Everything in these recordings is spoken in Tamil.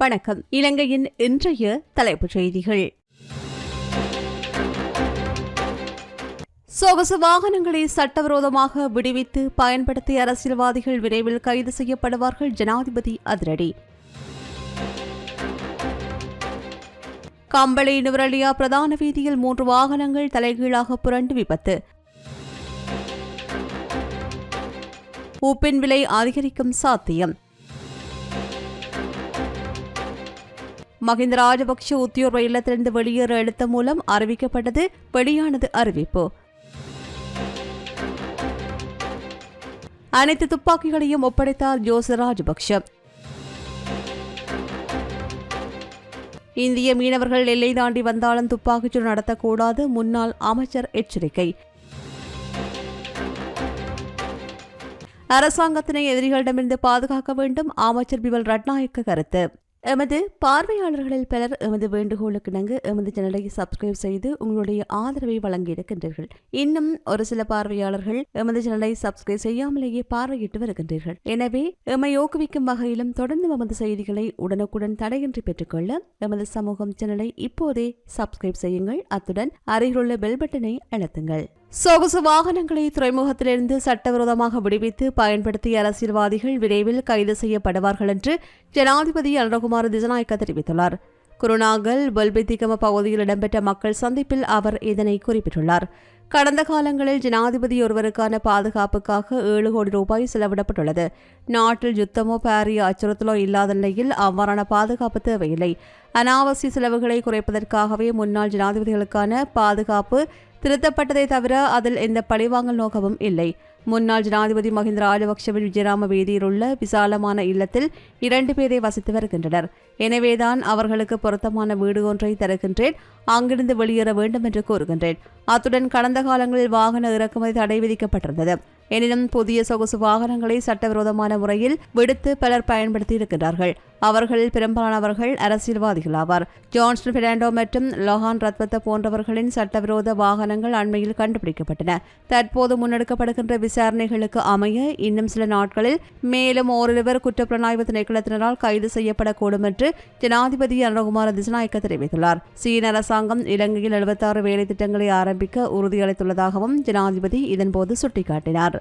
வணக்கம். இலங்கையின் இன்றைய தலைப்புச் செய்திகள். சொகுசு வாகனங்களை சட்டவிரோதமாக விடுவித்து பயன்படுத்திய அரசியல்வாதிகள் விரைவில் கைது செய்யப்படுவார்கள் ஜனாதிபதி அதிரடி. கம்பளை நுவரலியா பிரதான வீதியில் மூன்று வாகனங்கள் தலைகீழாக புரண்டு விபத்து. உப்பின் விலை அதிகரிக்கும் சாத்தியம். மஹிந்த ராஜபக்ஷ உத்தியோர்வ இல்லத்திலிருந்து வெளியேற எழுத்த மூலம் அறிவிக்கப்பட்டது வெளியானது அறிவிப்பு. அனைத்து துப்பாக்கிகளையும் ஒப்படைத்தார் ஜோச ராஜபக்ஷ. இந்திய மீனவர்கள் எல்லை தாண்டி வந்தாலும் துப்பாக்கிச்சூடு நடத்தக்கூடாது முன்னாள் அமைச்சர் எச்சரிக்கை. அரசாங்கத்தினை எதிரிகளிடமிருந்து பாதுகாக்க வேண்டும் அமைச்சர் பிபல் ரட்நாயக்க கருத்து. எமது பார்வையாளர்களில் பலர் எமது வேண்டுகோளுக்கு இணங்க எமது சேனலை சப்ஸ்கிரைப் செய்து உங்களுடைய ஆதரவை வழங்கியிருக்கின்றீர்கள் இன்னும் ஒரு சில பார்வையாளர்கள் எமது சேனலை சப்ஸ்கிரைப் செய்யாமலேயே பார்வையிட்டு வருகின்றீர்கள். எனவே எம்மை ஊக்குவிக்கும் வகையிலும் தொடர்ந்து எமது செய்திகளை உடனுக்குடன் தடையின்றி பெற்றுக்கொள்ள எமது சமூகம் சேனலை இப்போதே சப்ஸ்கிரைப் செய்யுங்கள். அத்துடன் அருகிலுள்ள பெல் பட்டனை அழுத்துங்கள். சொகுசு வாகனங்களை துறைமுகத்திலிருந்து சட்டவிரோதமாக விடுவித்து பயன்படுத்திய அரசியல்வாதிகள் விரைவில் கைது செய்யப்படுவார்கள் என்று ஜனாதிபதி அனுரகுமார் திசநாயக்க தெரிவித்துள்ளார். குருநாகல் பல்பெத்திகம பகுதியில் இடம்பெற்ற மக்கள் சந்திப்பில் அவர் இதனை குறிப்பிட்டுள்ளார். கடந்த காலங்களில் ஜனாதிபதி ஒருவருக்கான பாதுகாப்புக்காக ஏழு கோடி ரூபாய் செலவிடப்பட்டுள்ளது. நாட்டில் யுத்தமோ பாரிய அச்சுறுத்தலோ இல்லாத நிலையில் அவ்வாறான பாதுகாப்பு தேவையில்லை. அனாவசிய செலவுகளை குறைப்பதற்காகவே முன்னாள் ஜனாதிபதிகளுக்கான பாதுகாப்பு திருத்தப்பட்டதை தவிர அதில் எந்த பழிவாங்கல் நோக்கமும் இல்லை. முன்னாள் ஜனாதிபதி மஹிந்த ராஜபக்சவின் விஜயராம வீதியில் உள்ள விசாலமான இல்லத்தில் இரண்டு பேரை வசித்து வருகின்றனர். எனவேதான் அவர்களுக்கு பொருத்தமான வீடு ஒன்றை தருகின்றேன். அங்கிருந்து வெளியேற வேண்டும் என்று கூறுகின்றேன். அத்துடன் கடந்த காலங்களில் வாகன இறக்குமதி தடை விதிக்கப்பட்டிருந்தது. எனினும் புதிய சொகுசு வாகனங்களை சட்டவிரோதமான முறையில் விடுத்து பலர் பயன்படுத்தியிருக்கிறார்கள் அவர்களில் பெரும்பாலானவர்கள் அரசியல்வாதிகள் ஆவார். ஜான்ஸ்டன் பெர்னாண்டோ மற்றும் லொஹான் ரத்வத்த போன்றவர்களின் சட்டவிரோத வாகனங்கள் அண்மையில் கண்டுபிடிக்கப்பட்டன. தற்போது முன்னெடுக்கப்படுகின்ற விசாரணைகளுக்கு அமைய இன்னும் சில நாட்களில் மேலும் ஓரிருவர் குற்றப்புலனாய்வு திணைக்களத்தினரால் கைது செய்யப்படக்கூடும் என்று ஜனாதிபதி அனுகுமார திசநாயக்க தெரிவித்துள்ளார். சீன அரசாங்கம் இலங்கையில் எழுபத்தாறு வேலை திட்டங்களை ஆரம்பிக்க உறுதியளித்துள்ளதாகவும் ஜனாதிபதி இதன்போது சுட்டிக்காட்டினார்.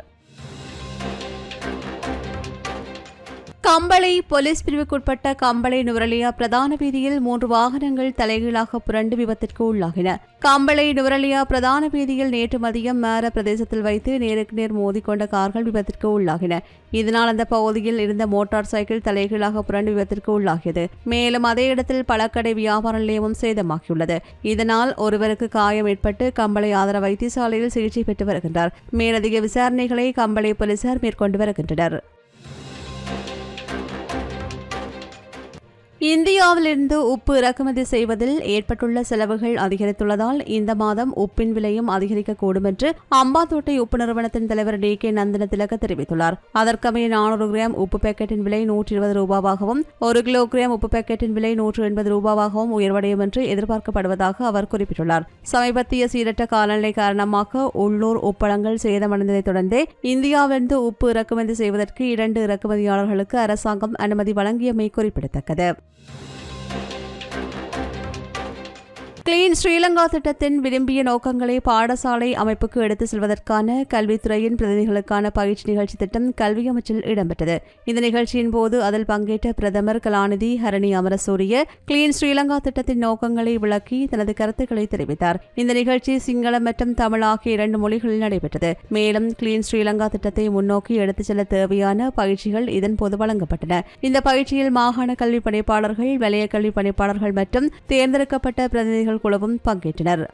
கம்பளை போலீஸ் பிரிவுக்குட்பட்ட கம்பளை நுவரலியா பிரதான வீதியில் மூன்று வாகனங்கள் தலைகீழாக புரண்டு விபத்திற்கு உள்ளாகின. கம்பளை நுவரலியா பிரதான வீதியில் நேற்று மதியம் மேர பிரதேசத்தில் வைத்து நேருக்கு நேர் மோதிக்கொண்ட கார்கள் விபத்திற்கு உள்ளாகின. இதனால் அந்த பகுதியில் இருந்த மோட்டார் சைக்கிள் தலைகீழாக புரண்டு விபத்திற்கு உள்ளாகியது. மேலும் அதே இடத்தில் பழக்கடை வியாபார நிலையமும் சேதமாகியுள்ளது. இதனால் ஒருவருக்கு காயம் ஏற்பட்டு கம்பளை ஆதர வைத்தியசாலையில் சிகிச்சை பெற்று வருகின்றார். மேலதிக விசாரணைகளை கம்பளை போலீசார் மேற்கொண்டு வருகின்றனர். இந்தியாவிலிருந்து உப்பு இறக்குமதி செய்வதில் ஏற்பட்டுள்ள செலவுகள் அதிகரித்துள்ளதால் இந்த மாதம் உப்பின் விலையும் அதிகரிக்கக்கூடும் என்று அம்பாத்தோட்டை உப்பு நிறுவனத்தின் தலைவர் டி கே நந்தன திலக தெரிவித்துள்ளார். அதற்கமைய நானூறு கிராம் உப்பு பேக்கெட்டின் விலை நூற்றி இருபது ரூபாவாகவும் ஒரு கிலோ கிராம் உப்பு பேக்கெட்டின் விலை நூற்று எண்பது ரூபாவாகவும் உயர்வடையும் என்று எதிர்பார்க்கப்படுவதாக அவர் குறிப்பிட்டுள்ளார். சமீபத்திய சீரற்ற காலநிலை காரணமாக உள்ளூர் உப்பளங்கள் சேதமடைந்ததைத் தொடர்ந்தே இந்தியாவிலிருந்து உப்பு இறக்குமதி செய்வதற்கு இரண்டு இறக்குமதியாளர்களுக்கு அரசாங்கம் அனுமதி வழங்கியமை குறிப்பிடத்தக்கது. you கிளீன் ஸ்ரீலங்கா திட்டத்தின் விரும்பிய நோக்கங்களை பாடசாலை அமைப்புக்கு எடுத்து செல்வதற்கான கல்வித்துறையின் பிரதிநிதிகளுக்கான பயிற்சி நிகழ்ச்சி திட்டம் கல்வி அமைச்சில் இடம்பெற்றது. இந்த நிகழ்ச்சியின் போது அதில் பங்கேற்ற பிரதமர் கலாநிதி ஹரணி அமரசூரிய கிளீன் ஸ்ரீலங்கா திட்டத்தின் நோக்கங்களை விளக்கி தனது கருத்துக்களை தெரிவித்தார். இந்த நிகழ்ச்சி சிங்களம் மற்றும் தமிழ் ஆகிய இரண்டு மொழிகளில் நடைபெற்றது. மேலும் கிளீன் ஸ்ரீலங்கா திட்டத்தை முன்னோக்கி எடுத்துச் செல்ல தேவையான பயிற்சிகள் இதன்போது வழங்கப்பட்டன. இந்த பயிற்சியில் மாகாண கல்வி பணிப்பாளர்கள் வலய கல்வி பணிப்பாளர்கள் மற்றும் தேர்ந்தெடுக்கப்பட்ட பிரதிநிதிகள் குழுவும் பங்கேற்றனர்.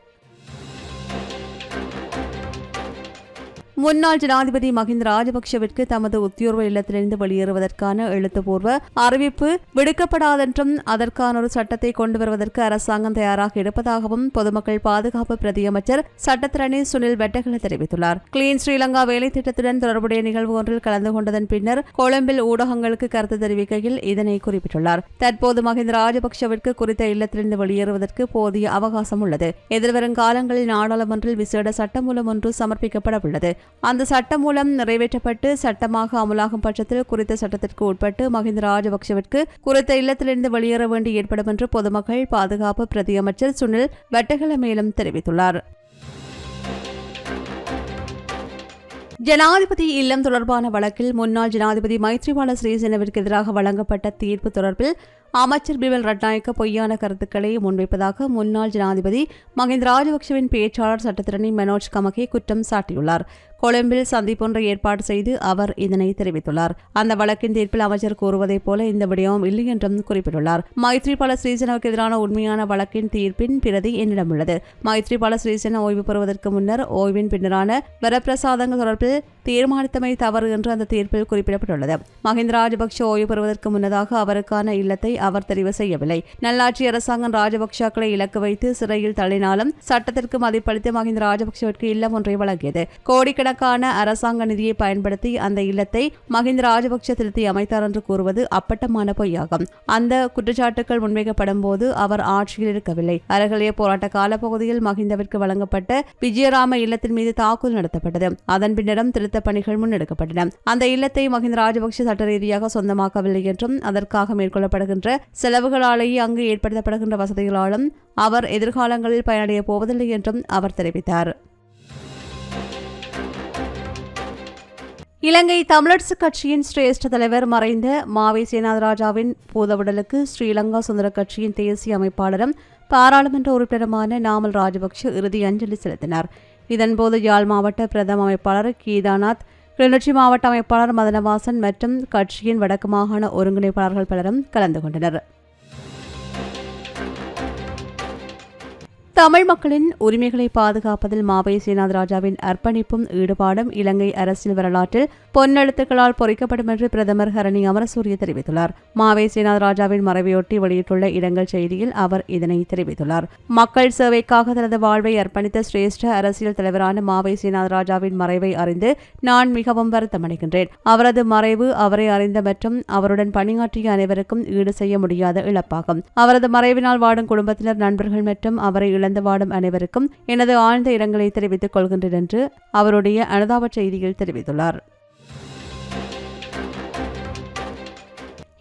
முன்னாள் ஜனாதிபதி மஹிந்த ராஜபக்ஷவிற்கு தமது உத்தியோர்வ இல்லத்திலிருந்து வெளியேறுவதற்கான எழுத்துப்பூர்வ அறிவிப்பு விடுக்கப்படாதென்றும் அதற்கான ஒரு சட்டத்தை கொண்டு வருவதற்கு அரசாங்கம் தயாராக இருப்பதாகவும் பொதுமக்கள் பாதுகாப்பு பிரதியமைச்சர் சட்டத்திரணி சுனில் வெட்டகல தெரிவித்துள்ளார். கிளீன் ஸ்ரீலங்கா வேலை திட்டத்துடன் தொடர்புடைய நிகழ்வு ஒன்றில் கலந்து கொண்டதன் பின்னர் கொழும்பில் ஊடகங்களுக்கு கருத்து தெரிவிக்கையில் இதனை குறிப்பிட்டுள்ளார். தற்போது மஹிந்த ராஜபக்ஷவிற்கு குறித்த இல்லத்திலிருந்து வெளியேறுவதற்கு போதிய அவகாசம் உள்ளது. எதிர்வரும் காலங்களில் நாடாளுமன்றில் விசேட சட்டமூலம் ஒன்று சமர்ப்பிக்கப்பட உள்ளது அந்த சட்டம் மூலம் நிறைவேற்றப்பட்டு சட்டமாக அமலாகும் பட்சத்தில் குறித்த சட்டத்திற்கு உட்பட்டு மஹிந்த ராஜபக்சவிற்கு குறித்த இல்லத்திலிருந்து வெளியேற வேண்டி ஏற்படும் என்று பொதுமக்கள் பாதுகாப்பு பிரதியமைச்சர் சுனில் வட்டகல மேலும் தெரிவித்துள்ளார். ஜனாதிபதி இல்லம் தொடர்பான வழக்கில் முன்னாள் ஜனாதிபதி மைத்ரிபால சிறிசேனவிற்கு எதிராக வழங்கப்பட்ட தீர்ப்பு தொடர்பில் அமைச்சர் பிமல் ரட்நாயக்க பொய்யான கருத்துக்களை முன்வைப்பதாக முன்னாள் ஜனாதிபதி மஹிந்த ராஜபக்சவின் பேச்சாளர் சட்டத்திரணி மனோஜ் கமகே குற்றம் சாட்டியுள்ளார். கொழும்பில் சந்திப்பொன்றை ஏற்பாடு செய்து அவர் இதனை தெரிவித்துள்ளார். அந்த வழக்கின் தீர்ப்பில் அமைச்சர் கூறுவதைப் போல இந்த விடயம் இல்லை என்றும் குறிப்பிட்டுள்ளார். மைத்ரிபால ஸ்ரீசேனாவுக்கு எதிரான உண்மையான வழக்கின் தீர்ப்பின் பிரதி என்னிடம் உள்ளது. மைத்ரிபால ஸ்ரீசேனா ஓய்வு பெறுவதற்கு முன்னர் ஓய்வின் பின்னரான வரப்பிரசாதங்கள் தொடர்பில் தீர்மானித்தமை தவறு என்று அந்த தீர்ப்பில் குறிப்பிடப்பட்டுள்ளது. மஹிந்த ராஜபக்ஷ ஓய்வு பெறுவதற்கு முன்னதாக அவருக்கான இல்லத்தை அவர் தெரிவு செய்யவில்லை. நல்லாட்சி அரசாங்கம் ராஜபக்ஷாக்களை இலக்கு வைத்து சிறையில் தள்ளினாலும் சட்டத்திற்கு மதிப்பளித்து மஹிந்த ராஜபக்சவிற்கு இல்லம் ஒன்றை வழங்கியது. கோடிக்கணக்கான அரசாங்க நிதியை பயன்படுத்தி அந்த இல்லத்தை மஹிந்த ராஜபக்ஷ திருத்தி அமைத்தார் என்று கூறுவது அப்பட்டமான பொய்யாகும். அந்த குற்றச்சாட்டுகள் முன்வைக்கப்படும் போது அவர் ஆட்சியில் இருக்கவில்லை. அறகலைய போராட்ட காலப்பகுதியில் மஹிந்தவிற்கு வழங்கப்பட்ட விஜயராம இல்லத்தின் மீது தாக்குதல் நடத்தப்பட்டது. அதன் பின்னரும் திருத்த பணிகள் முன்னெடுக்கப்பட்டன. அந்த இல்லத்தை மஹிந்த ராஜபக்ஷ சட்ட ரீதியாக சொந்தமாக்கவில்லை என்றும் அதற்காக மேற்கொள்ளப்படுகின்ற செலவுகளாலேயே அங்கு ஏற்படுத்தப்படுகின்ற வசதிகளாலும் அவர் எதிர்காலங்களில் பயனடைய போவதில்லை என்றும் அவர் தெரிவித்தார். இலங்கை தமிழர்ஸ் கட்சியின் சிரேஷ்ட தலைவர் மறைந்த மாவை சேனாதராஜாவின் பூதவுடலுக்கு ஸ்ரீலங்கா சுதந்திர கட்சியின் தேசிய அமைப்பாளரும் பாராளுமன்ற உறுப்பினருமான நாமல் ராஜபக்ஷ இறுதி அஞ்சலி செலுத்தினார். இதன்போது யாழ் மாவட்ட பிரதம அமைப்பாளர் கீதாநாத் கிளிநொச்சி மாவட்ட அமைப்பாளர் மதனவாசன் மற்றும் கட்சியின் வடக்கு மாகாண ஒருங்கிணைப்பாளர்கள் பலரும் கலந்து கொண்டனர். தமிழ் மக்களின் உரிமைகளை பாதுகாப்பதில் மாவை சீனாதராஜாவின் அர்ப்பணிப்பும் ஈடுபாடும் இலங்கை அரசியல் வரலாற்றில் பொன்னெழுத்துக்களால் பொறிக்கப்படும் என்று பிரதமர் ஹரணி அமரசூரிய தெரிவித்துள்ளார். மாவை சீனாதராஜாவின் மறைவையொட்டி வெளியிட்டுள்ள இடங்கள் செய்தியில் அவர் இதனை தெரிவித்துள்ளார். மக்கள் சேவைக்காக தனது வாழ்வை அர்ப்பணித்த சிரேஷ்ட அரசியல் தலைவரான மாவை சீனாதராஜாவின் மறைவை அறிந்து நான் மிகவும் வருத்தமடைகின்றேன். அவரது மறைவு அவரை அறிந்த மற்றும் அவருடன் பணியாற்றிய அனைவருக்கும் ஈடு செய்ய முடியாத இழப்பாகும். அவரது மறைவினால் வாடும் குடும்பத்தினர் நண்பர்கள் மற்றும் அவரை இழந்து வாடும் அனைவருக்கும் எனது ஆழ்ந்த இரங்கலை தெரிவித்துக் கொள்கின்றேன் என்று அவருடைய அனுதாப செய்தியில் தெரிவித்துள்ளார்.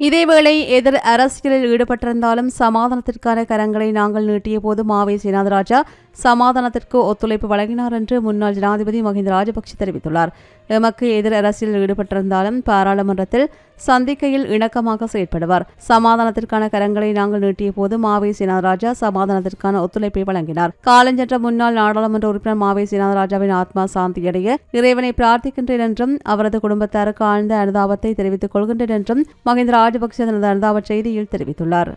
இதேவேளை எதிர் அரசியலில் ஈடுபட்டிருந்தாலும் சமாதானத்திற்கான கரங்களை நாங்கள் நீட்டிய போது மாவே சீனாதராஜா சமாதானத்திற்கு ஒத்துழைப்பு வழங்கினார் என்று முன்னாள் ஜனாதிபதி மஹிந்த ராஜபக்ஷ தெரிவித்துள்ளார். எமக்கு எதிர் அரசியலில் ஈடுபட்டிருந்தாலும் பாராளுமன்றத்தில் சந்திக்கையில் இணக்கமாக செயற்படுவார். சமாதானத்திற்கான கரங்களை நாங்கள் நீட்டிய போது மாவே சீனாதராஜா சமாதானத்திற்கான ஒத்துழைப்பை வழங்கினார். காலஞ்சென்ற முன்னாள் நாடாளுமன்ற உறுப்பினர் மாவே சீனாதராஜாவின் ஆத்மா சாந்தியடைய இறைவனை பிரார்த்திக்கின்றேன் என்றும் அவரது குடும்பத்தாருக்கு ஆழ்ந்த அனுதாபத்தை தெரிவித்துக் கொள்கின்றேன் என்றும் மஹிந்த ராஜபக்சே தனது அனுதாப செய்தியில் தெரிவித்துள்ளார்.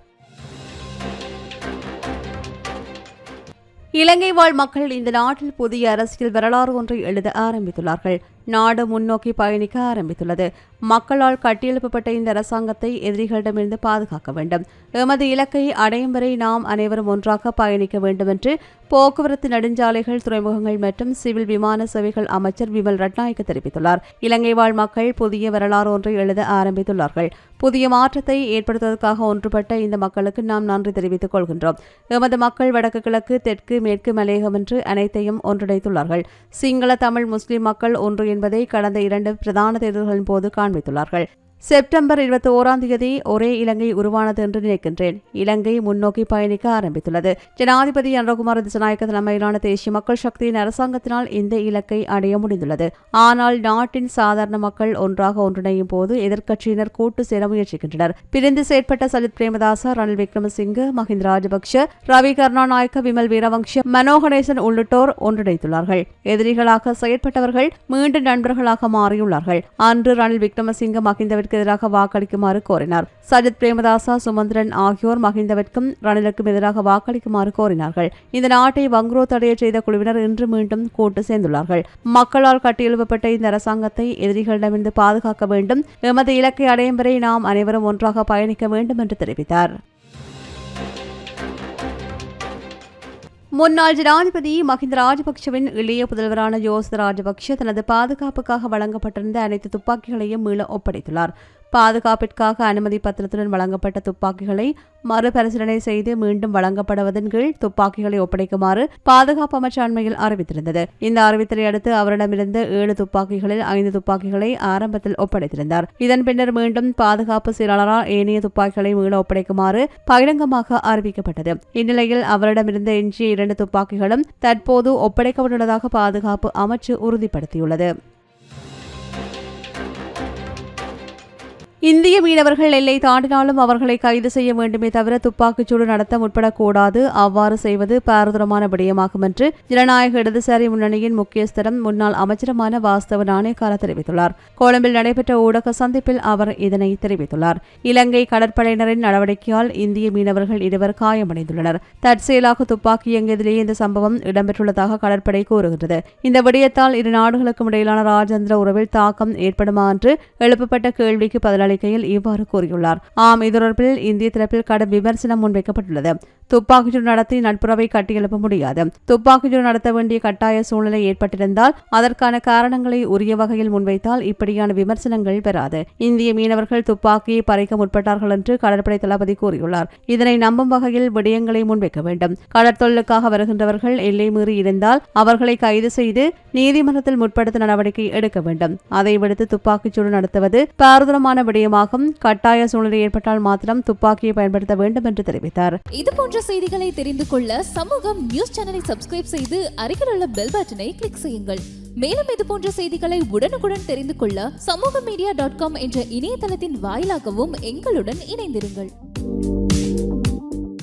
இலங்கை வாழ் மக்கள் இந்த நாட்டில் புதிய அரசியல் வரலாறு ஒன்றை எழுத ஆரம்பித்துள்ளார்கள். நாடு முன்னோக்கி பயணிக்க ஆரம்பித்துள்ளது. மக்களால் கட்டியெழுப்பப்பட்ட இந்த அரசாங்கத்தை எதிரிகளிடமிருந்து பாதுகாக்க வேண்டும். எமது இலக்கை அடையும் வரை நாம் அனைவரும் ஒன்றாக பயணிக்க வேண்டும் என்று போக்குவரத்து நெடுஞ்சாலைகள் துறைமுகங்கள் மற்றும் சிவில் விமான சேவைகள் அமைச்சர் விமல் ரட்நாயக்க தெரிவித்துள்ளார். இலங்கை வாழ் மக்கள் புதிய வரலாறு ஒன்றை எழுத ஆரம்பித்துள்ளார்கள். புதிய மாற்றத்தை ஏற்படுத்துவதற்காக ஒன்றுபட்ட இந்த மக்களுக்கு நாம் நன்றி தெரிவித்துக் கொள்கின்றோம். எமது மக்கள் வடக்கு கிழக்கு தெற்கு மேற்கு மலையகம் என்று அனைத்தையும் ஒன்றிணைத்துள்ளார்கள். சிங்கள தமிழ் முஸ்லிம் மக்கள் ஒன்று என்பதை கடந்த இரண்டு பிரதான தேர்தல்களின் போது காண்பித்துள்ளார்கள். செப்டம்பர் இருபத்தி ஓராம் தேதி ஒரே இலங்கை உருவானது என்று நினைக்கின்றேன். இலங்கை முன்னோக்கி பயணிக்க ஆரம்பித்துள்ளது. ஜனாதிபதி அன்றகுமார் திசநாயக்க தலைமையிலான தேசிய மக்கள் சக்தியின் அரசாங்கத்தினால் இந்த இலக்கை அடைய முடிந்துள்ளது. ஆனால் நாட்டின் சாதாரண மக்கள் ஒன்றாக ஒன்றிணையும் போது எதிர்க்கட்சியினர் கூட்டு சேர முயற்சிக்கின்றனர். பிரிந்து செயற்பட்ட சலித் பிரேமதாசா ரணில் விக்ரமசிங்க மஹிந்த ராஜபக்ஷ ரவி கருணாநாயக்க விமல் வீரவங்ஷ மனோகணேசன் உள்ளிட்டோர் ஒன்றிணைத்துள்ளார்கள். எதிரிகளாக செயற்பட்டவர்கள் மீண்டும் நண்பர்களாக மாறியுள்ளார்கள். அன்று ரணில் விக்ரமசிங்க மஹிந்தவிற்கு மஹிந்தவிற்கு எதிராக வாக்களிக்குமாறு கோரினார். சஜித் பிரேமதாசா சுமந்திரன் ஆகியோர் மஹிந்தவிற்கும் ரணிலுக்கும் எதிராக வாக்களிக்குமாறு கோரினார்கள். இந்த நாட்டை வங்குரோ தடைய செய்த குழுவினர் இன்று மீண்டும் கூட்டு சேர்ந்துள்ளார்கள். மக்களால் கட்டியெழுப்பப்பட்ட இந்த அரசாங்கத்தை எதிரிகளிடமிருந்து பாதுகாக்க வேண்டும். எமது இலக்கை அடையும் வரை நாம் அனைவரும் ஒன்றாக பயணிக்க வேண்டும் என்று தெரிவித்தார். முன்னாள் ஜனாதிபதி மஹிந்த ராஜபக்சவின் இளைய புதல்வரான ஜோஸ் ராஜபக்ஷ தனது பாதுகாப்புக்காக வழங்கப்பட்டிருந்த அனைத்து துப்பாக்கிகளையும் மீள ஒப்படைத்துள்ளார். பாதுகாப்பிற்காக அனுமதி பத்திரத்துடன் வழங்கப்பட்ட துப்பாக்கிகளை மறுபரிசீலனை செய்து மீண்டும் வழங்கப்படுவதன் கீழ் துப்பாக்கிகளை ஒப்படைக்குமாறு பாதுகாப்பு அமைச்சர் அண்மையில் அறிவித்திருந்தது. இந்த அறிவித்தலை அடுத்து அவரிடமிருந்து ஏழு துப்பாக்கிகளில் ஐந்து துப்பாக்கிகளை ஆரம்பத்தில் ஒப்படைத்திருந்தார். இதன் பின்னர் மீண்டும் பாதுகாப்பு செயலாளரால் ஏனைய துப்பாக்கிகளை மீள ஒப்படைக்குமாறு பகிரங்கமாக அறிவிக்கப்பட்டது. இந்நிலையில் அவரிடமிருந்து எஞ்சிய இரண்டு துப்பாக்கிகளும் தற்போது ஒப்படைக்கப்பட்டுள்ளதாக பாதுகாப்பு அமைச்சு உறுதிப்படுத்தியுள்ளது. இந்திய மீனவர்கள் எல்லை தாண்டினாலும் அவர்களை கைது செய்ய வேண்டுமே தவிர துப்பாக்கிச்சூடு நடத்த முற்படக்கூடாது. அவ்வாறு செய்வது பாரதூரமான விடயமாகும் என்று ஜனநாயக இடதுசாரி முன்னணியின் முக்கியஸ்தரம் முன்னாள் அமைச்சருமான வாஸ்தவ நாணயக்கார தெரிவித்துள்ளார். கொழும்பில் நடைபெற்ற ஊடக சந்திப்பில் அவர் இதனை தெரிவித்துள்ளார். இலங்கை கடற்படையினரின் நடவடிக்கையால் இந்திய மீனவர்கள் இருவர் காயமடைந்துள்ளனர். தற்செயலாக துப்பாக்கி இயங்கியதிலேயே இந்த சம்பவம் இடம்பெற்றுள்ளதாக கடற்படை கூறுகிறது இந்த விடயத்தால் இரு நாடுகளுக்கும் இடையிலான ராஜதந்திர உறவில் தாக்கம் ஏற்படுமா என்று எழுப்பப்பட்ட கேள்விக்கு பதிலளி அறிக்கையில் இவ்வாறு கூறியுள்ளார். ஆம் இது தொடர்பில் இந்திய தரப்பில் கடும் விமர்சனம் முன்வைக்கப்பட்டுள்ளது. துப்பாக்கிச்சூடு நடத்தி நட்புறவை கட்டியெழுப்ப முடியாது. துப்பாக்கிச்சூடு நடத்த வேண்டிய கட்டாய சூழ்நிலை ஏற்பட்டிருந்தால் அதற்கான காரணங்களை உரிய வகையில் முன்வைத்தால் இப்படியான விமர்சனங்கள் பெறாது. இந்திய மீனவர்கள் துப்பாக்கியை பறைக்க முற்பட்டார்கள் என்று கடற்படை தளபதி கூறியுள்ளார். இதனை நம்பும் வகையில் விடயங்களை முன்வைக்க வேண்டும். கடற்தொழிலுக்காக வருகின்றவர்கள் எல்லை மீறி இருந்தால் அவர்களை கைது செய்து நீதிமன்றத்தில் முற்படுத்த நடவடிக்கை எடுக்க வேண்டும். அதை விடுத்து துப்பாக்கிச்சூடு நடத்துவது பாரதூரமான விடயமாகும் கட்டாய சூழ்நிலை ஏற்பட்டால் மாத்திரம் துப்பாக்கியை பயன்படுத்த வேண்டும் என்று தெரிவித்தார். இது போன்ற செய்திகளை தெரிந்து கொள்ள சமூகம் நியூஸ் சேனலை சப்ஸ்கிரைப் செய்து அருகில் உள்ள பெல் பட்டனை கிளிக் செய்யுங்கள். மேலும் இது போன்ற செய்திகளை உடனுக்குடன் தெரிந்து கொள்ள சமூக மீடியா டாட் காம் என்ற இணையதளத்தின் வாயிலாகவும் எங்களுடன் இணைந்திருங்கள்.